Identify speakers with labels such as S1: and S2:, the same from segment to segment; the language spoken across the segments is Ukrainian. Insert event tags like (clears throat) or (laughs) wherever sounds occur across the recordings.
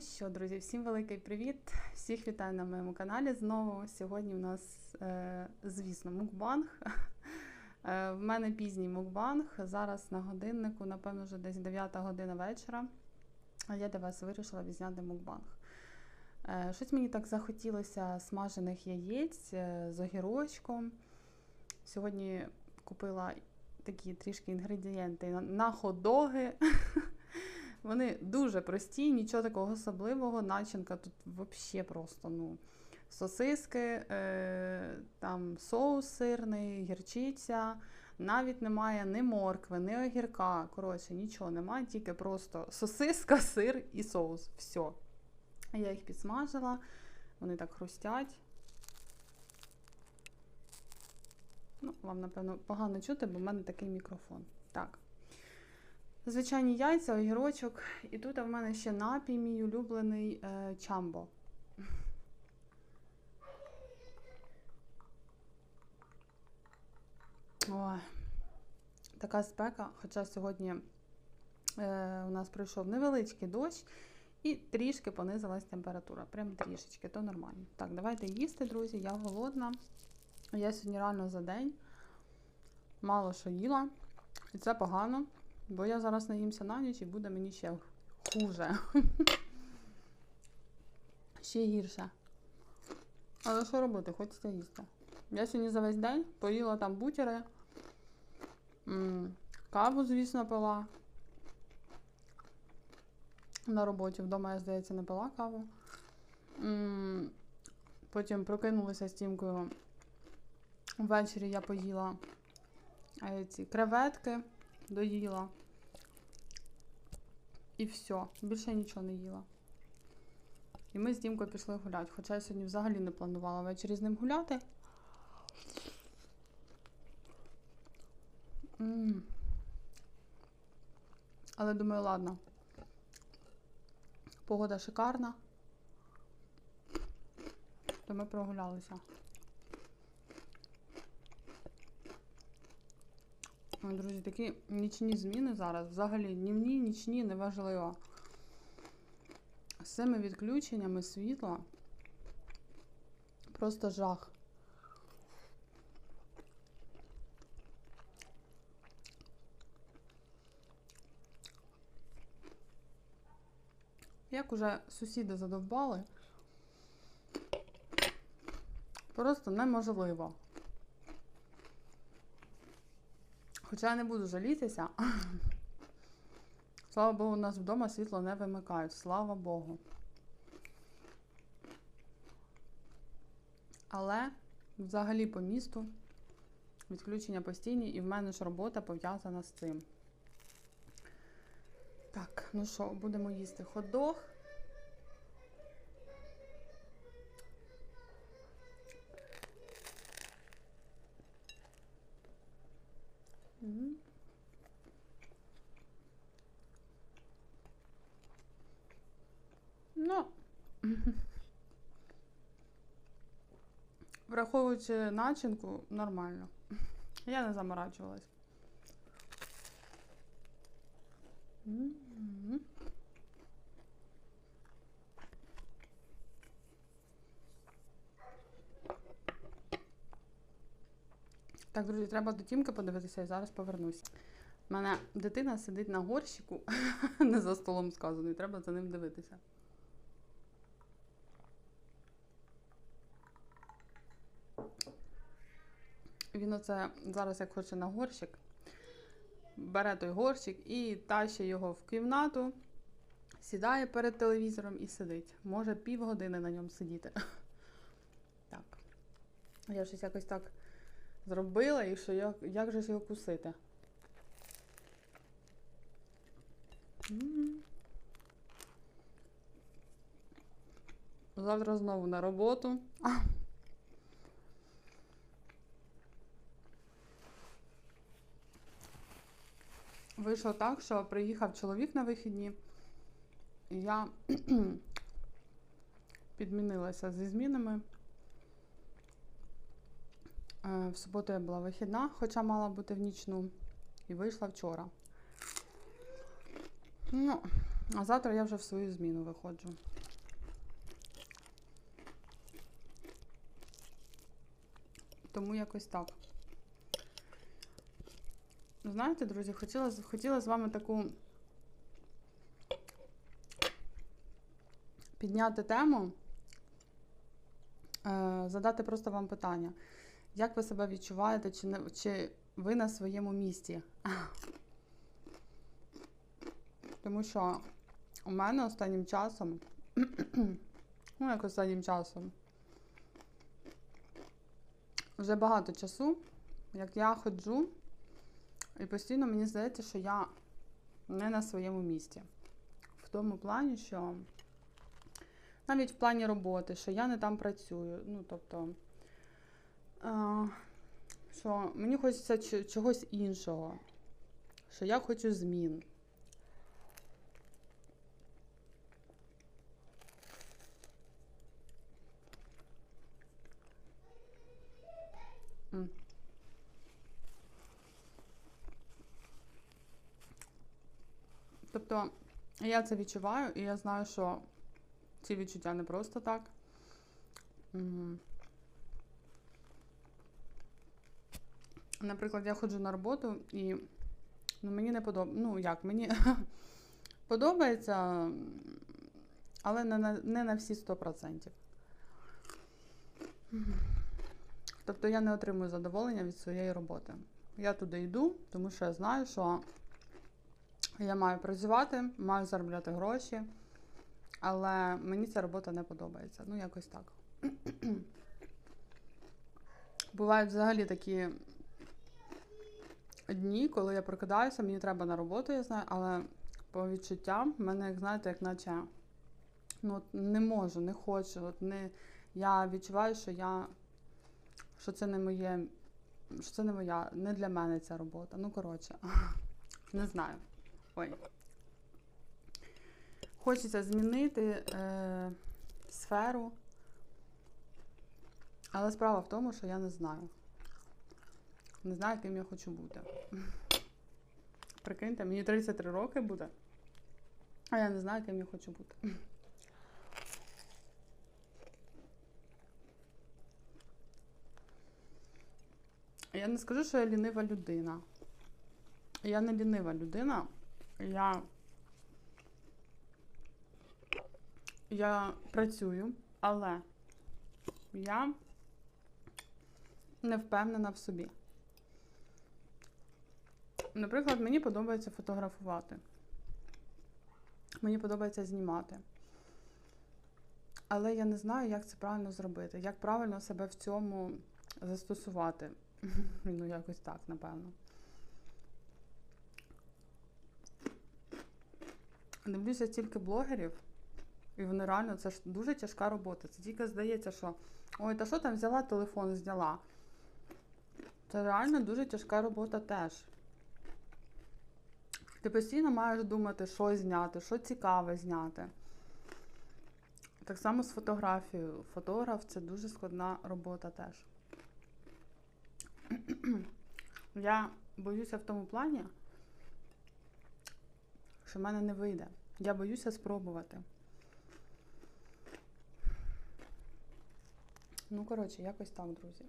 S1: Що, друзі, всім великий привіт! Всіх вітаю на моєму каналі знову. Сьогодні у нас, е, звісно, мукбанг. (laughs) Е, в мене пізній мукбанг. Зараз на годиннику, напевно, вже десь 9 година вечора. А я для вас вирішила відзняти мукбанг. Е, щось мені так захотілося смажених яєць з огірочком. Сьогодні купила такі трішки інгредієнти на, хот-доги. (laughs) Вони дуже прості, нічого такого особливого. Начинка тут взагалі просто ну, сосиски, е, там соус сирний, гірчиця. Навіть немає ні моркви, ні огірка. Коротше, нічого немає, тільки просто сосиска, сир і соус. Все. Я їх підсмажила, вони так хрустять. Ну, вам, напевно, погано чути, бо в мене такий мікрофон. Так. Звичайні яйця, огірочок. І тут в мене ще напій мій улюблений е, чамбо. Ой, така спека, хоча сьогодні е, у нас пройшов невеличкий дощ і трішки понизилась температура. Прям трішечки, то нормально. Так, давайте їсти, друзі. Я голодна. Я сьогодні реально за день мало що їла, і це погано. Бо я зараз наїмся на ніч і буде мені ще хуже. (laughs) ще гірше. Але що робити? Хочеться їсти. Я сьогодні за весь день поїла там бутери, каву, звісно, пила. На роботі вдома, я, здається, не пила каву. Потім прокинулася з тімкою. Ввечері я поїла ці креветки доїла. І все, більше нічого не їла. І ми з Дімкою пішли гуляти. Хоча я сьогодні взагалі не планувала ввечері з ним гуляти. М. Але думаю, ладно. Погода шикарна. То ми прогулялися. Друзі, такі нічні зміни зараз. Взагалі днівні, нічні, неважливо. З цими відключеннями світла просто жах. Як уже сусіди задовбали, просто неможливо. Хоча я не буду жалітися. (laughs) Слава Богу, у нас вдома світло не вимикають. Слава Богу. Але взагалі по місту відключення постійні, і в мене ж робота пов'язана з цим. Так, ну що, будемо їсти хот-дог. М. Ну, враховуючи начинку, нормально. (laughs) Я не заморачувалась. Так, друзі, треба до тімки подивитися і зараз повернусь. У мене дитина сидить на горщику, (laughs) не за столом сказано, і треба за ним дивитися. Він оце зараз як хоче на горщик, бере той горщик і тащить його в кімнату, сідає перед телевізором і сидить. Може півгодини на ньому сидіти. (laughs) Так. Я щось якось так зробила і що як, як же ж його кусити? Завтра знову на роботу. (laughs) Вийшло так, що приїхав чоловік на вихідні, і я (clears throat) підмінилася зі змінами. Е, В суботу я була вихідна, хоча мала бути в нічну, і вийшла вчора. Ну, А завтра я вже в свою зміну виходжу. Тому якось так. Знаєте, друзі, хотіла, хотіла з вами таку підняти тему, е, задати просто вам питання. Як ви себе відчуваєте, чи, не, чи ви на своєму місці? Тому що у мене останнім часом, (clears throat) ну як останнім часом, вже багато часу, як я ходжу, і постійно мені здається, що я не на своєму місці. В тому плані, що навіть в плані роботи, що я не там працюю. Ну, тобто, е, що мені хочеться чогось іншого, що я хочу змін. М. Тобто я це відчуваю, і я знаю, що ці відчуття не просто так. Наприклад, я ходжу на роботу і ну, мені не подобається. Ну, як, мені (laughs) подобається, але не на, не на всі 100%. Тобто я не отримую задоволення від своєї роботи. Я туди йду, тому що я знаю, що я маю працювати, маю заробляти гроші, але мені ця робота не подобається. Ну, якось так. (clears throat) Бувають взагалі такі дні, коли я прокидаюся, мені треба на роботу, я знаю, але по відчуттям в мене, як знаєте, як наче ну, от не можу, не хочу. От не, я відчуваю, що я що це не моє, що це не моя, не для мене ця робота. Ну, коротше, (laughs) не знаю. Ой. Хочеться змінити е, сферу, але справа в тому, що я не знаю. Не знаю, ким я хочу бути. (laughs) Прикиньте, мені 33 роки буде, а я не знаю, ким я хочу бути. Я не скажу, що я лінива людина. Я не лінива людина. Я, я працюю, але я не впевнена в собі. Наприклад, мені подобається фотографувати. Мені подобається знімати. Але я не знаю, як це правильно зробити, як правильно себе в цьому застосувати. (laughs) Ну, якось так, напевно. Дивлюся стільки блогерів, і вони реально, це ж дуже тяжка робота. Це тільки здається, що ой, та що там взяла телефон, зняла. Це реально дуже тяжка робота теж. Ти постійно маєш думати, що зняти, що цікаве зняти. Так само з фотографією. Фотограф це дуже складна робота теж. (clears throat) Я боюся в тому плані, що в мене не вийде. Я боюся спробувати. Ну, коротше, якось так, друзі.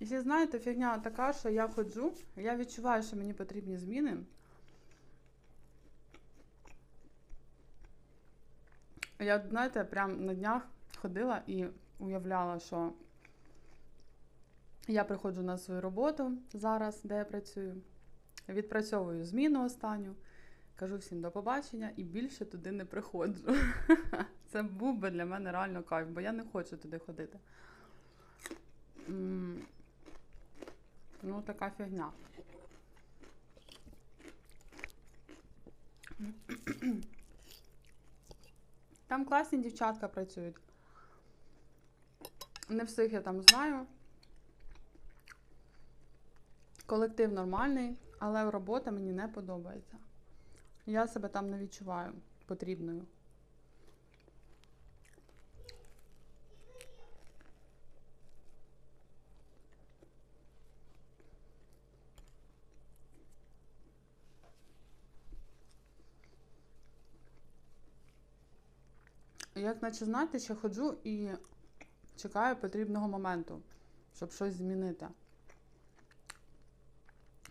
S1: (clears throat) Ще знаєте, фігня така, що я ходжу, я відчуваю, що мені потрібні зміни. Я, знаєте, прям на днях ходила і уявляла, що я приходжу на свою роботу зараз, де я працюю, відпрацьовую зміну останню, кажу всім до побачення і більше туди не приходжу. (laughs) Це був би для мене реально кайф, бо я не хочу туди ходити. Ну, така фігня. Там класні дівчатка працюють. Не всіх я там знаю. Колектив нормальний, але робота мені не подобається. Я себе там не відчуваю потрібною. Як наче знаєте, ще ходжу і чекаю потрібного моменту, щоб щось змінити.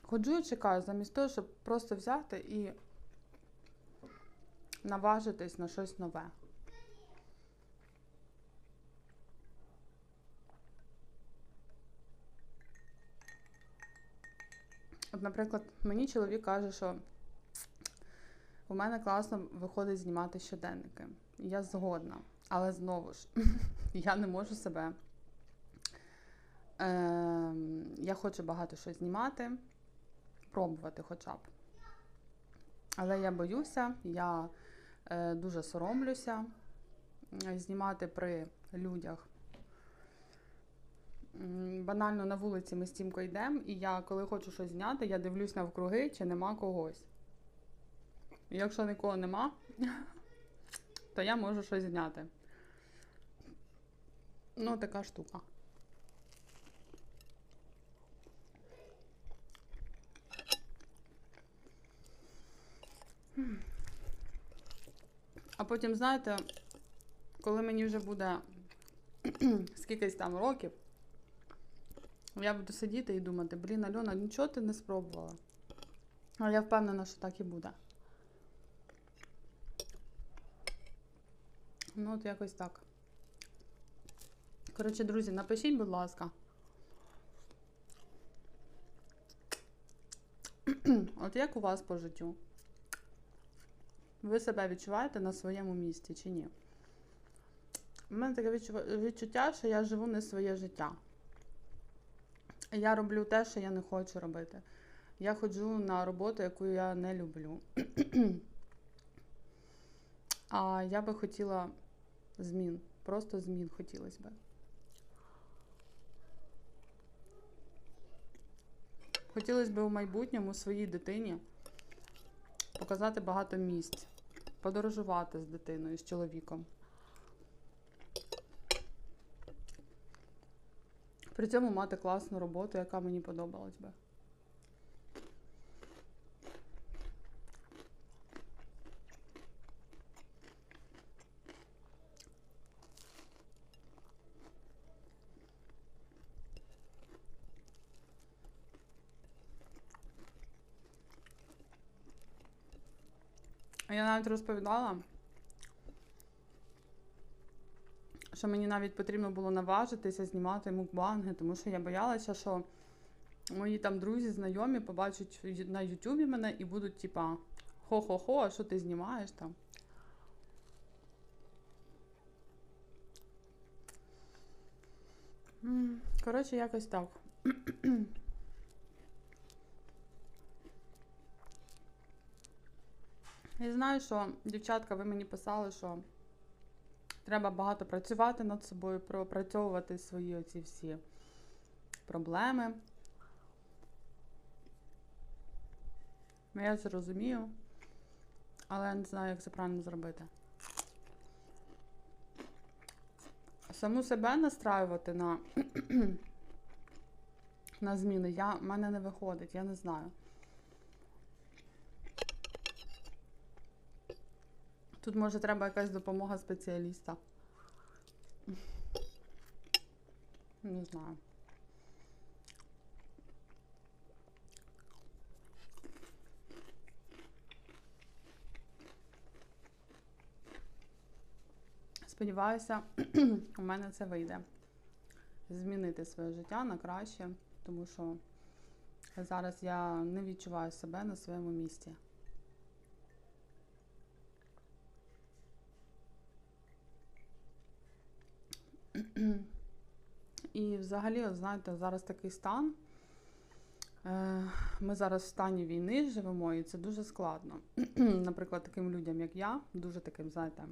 S1: Ходжу і чекаю, замість того, щоб просто взяти і наважитись на щось нове. От, наприклад, мені чоловік каже, що у мене класно виходить знімати щоденники. Я згодна. Але знову ж, (laughs) я не можу себе. Е, я хочу багато щось знімати, пробувати хоча б. Але я боюся, я е, дуже соромлюся знімати при людях. Банально на вулиці ми з Тімкою йдемо, і я, коли хочу щось зняти, я дивлюсь навкруги, чи нема когось. Якщо нікого нема, (laughs) то я можу щось зняти. Ну, така штука. А потім, знаєте, коли мені вже буде (clears throat) скількись там років, я буду сидіти і думати, блін, Альона, нічого ти не спробувала. Але я впевнена, що так і буде. Ну, от якось так. Коротше, друзі, напишіть, будь ласка. (clears throat) От як у вас по життю? Ви себе відчуваєте на своєму місці чи ні? У мене таке відчуття, що я живу не своє життя. Я роблю те, що я не хочу робити. Я ходжу на роботу, яку я не люблю. (clears throat) А я би хотіла змін. Просто змін хотілося би. Хотілося б у майбутньому своїй дитині показати багато місць, подорожувати з дитиною, з чоловіком. При цьому мати класну роботу, яка мені подобалась би. Я навіть розповідала, що мені навіть потрібно було наважитися знімати мукбанги, тому що я боялася, що мої там друзі, знайомі побачать на Ютубі мене і будуть типа хо-хо-хо, а що ти знімаєш там? Коротше, якось так. (clears throat) Я знаю, що дівчатка, ви мені писали, що треба багато працювати над собою, пропрацьовувати свої оці всі проблеми. Ну, Я це розумію, але я не знаю, як це правильно зробити. Саму себе настраювати на, (clears throat) на зміни я, в мене не виходить, я не знаю. Тут може треба якась допомога спеціаліста. Не знаю. Сподіваюся, (clears throat) у мене це вийде. Змінити своє життя на краще, тому що зараз я не відчуваю себе на своєму місці. І взагалі, от знаєте, зараз такий стан. Е, Ми зараз в стані війни живемо, і це дуже складно. (clears throat) Наприклад, таким людям, як я, дуже таким, знаєте,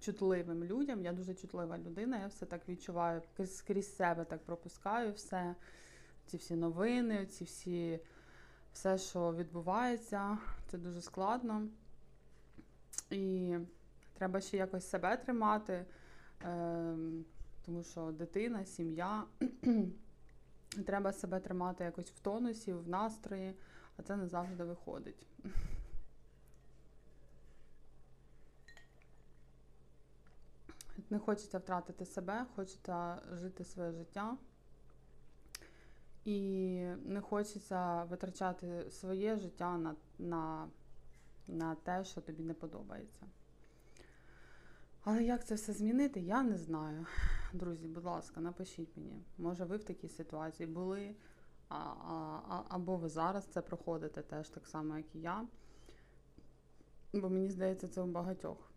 S1: чутливим людям. Я дуже чутлива людина, я все так відчуваю, скрізь себе так пропускаю все. Ці всі новини, ці всі, все, що відбувається, це дуже складно. І треба ще якось себе тримати. Тому що дитина, сім'я, (clears throat) треба себе тримати якось в тонусі, в настрої, а це не завжди виходить. (laughs) Не хочеться втратити себе, хочеться жити своє життя. І не хочеться витрачати своє життя на, на, на те, що тобі не подобається. Але як це все змінити, я не знаю. Друзі, будь ласка, напишіть мені. Може, ви в такій ситуації були, а, а, або ви зараз це проходите теж так само, як і я. Бо мені здається, це у багатьох.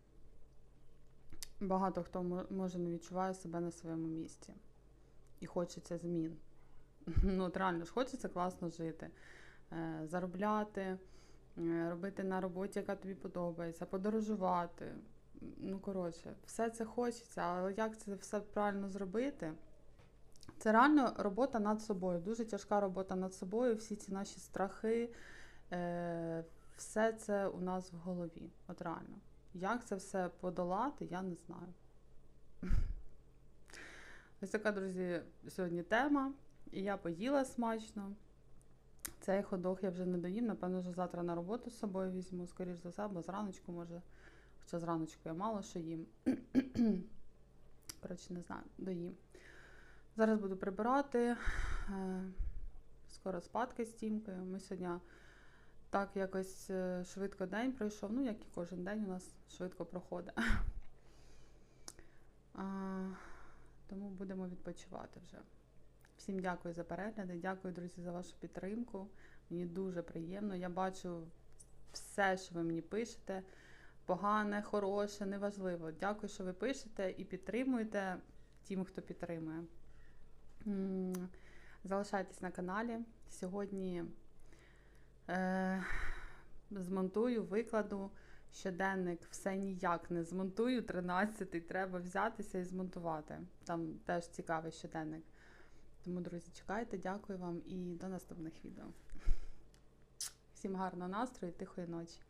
S1: Багато хто може не відчуває себе на своєму місці. І хочеться змін. Ну, от реально ж хочеться класно жити, е, заробляти, е, робити на роботі, яка тобі подобається, подорожувати. Ну, коротше, все це хочеться, але як це все правильно зробити? Це реально робота над собою, дуже тяжка робота над собою, всі ці наші страхи, е, все це у нас в голові. От реально. Як це все подолати, я не знаю. (laughs) Ось така, друзі, сьогодні тема. І я поїла смачно. Цей ходох я вже не доїм. Напевно, вже завтра на роботу з собою візьму, скоріш за все, бо зраночку може. Хоча зраночку я мало що їм. Коротше, не знаю, доїм. Зараз буду прибирати. Е, Скоро спадки з тімкою. Ми сьогодні так якось е, швидко день пройшов. Ну, як і кожен день у нас швидко проходить. Тому будемо відпочивати вже. Всім дякую за перегляди, дякую, друзі, за вашу підтримку. Мені дуже приємно. Я бачу все, що ви мені пишете. Погане, хороше, неважливо. Дякую, що ви пишете і підтримуєте тим, хто підтримує. Залишайтесь на каналі. Сьогодні е, змонтую, викладу щоденник, все ніяк не змонтую. 13-й треба взятися і змонтувати. Там теж цікавий щоденник. Тому, друзі, чекайте, дякую вам і до наступних відео. Всім гарного настрою, і тихої ночі.